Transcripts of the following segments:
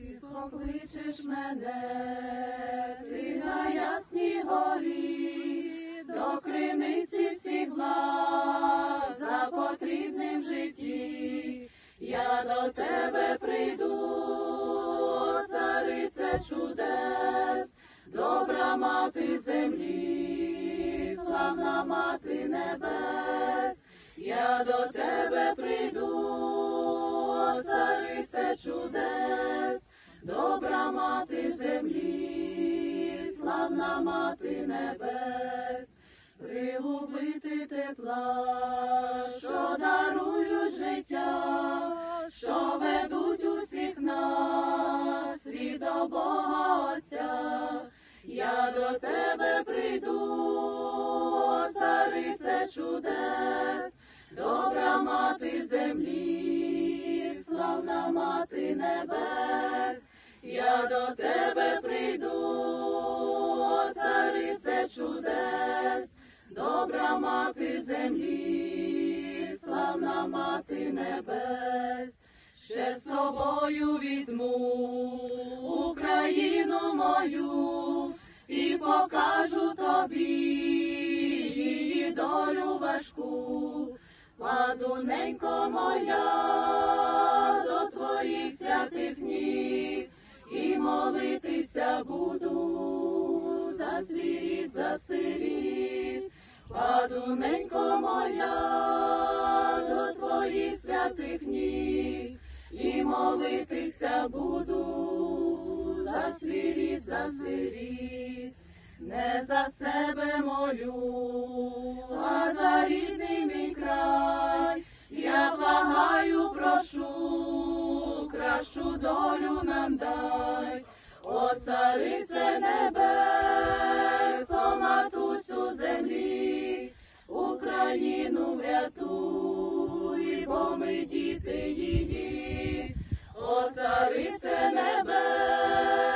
Ти покличеш мене, ти на ясній горі, до криниці всіх благ за потрібним житті. Я до тебе прийду, царице чудес, добра мати землі, славна мати небес. Я до тебе прийду, царице чудес, добра мати землі, славна мати небес, пригубити тепла, що дарують життя, що ведуть усіх нас, світ до Бога Отця. Я до тебе прийду, царице чудес, добра мати землі, славна мати небес, я до тебе прийду, о, царице чудес, добра мати землі, славна мати небес, ще з собою візьму Україну мою і покажу тобі долю важку. Ладуненько моя до твоїх святих ніг молитися буду за свій за сиріт. Ладуненько моя до твоїх святих ніг і молитися буду за свій за сиріт. Не за себе молю, а за рідний мій край. Я благаю, прошу, кращу долю нам дай, О, царице небесо, матусю землі, Україну врятуй, бо ми діти її, О, царице небесо,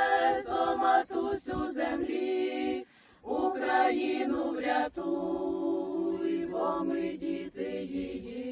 матусю землі, Україну врятуй, бо ми діти її.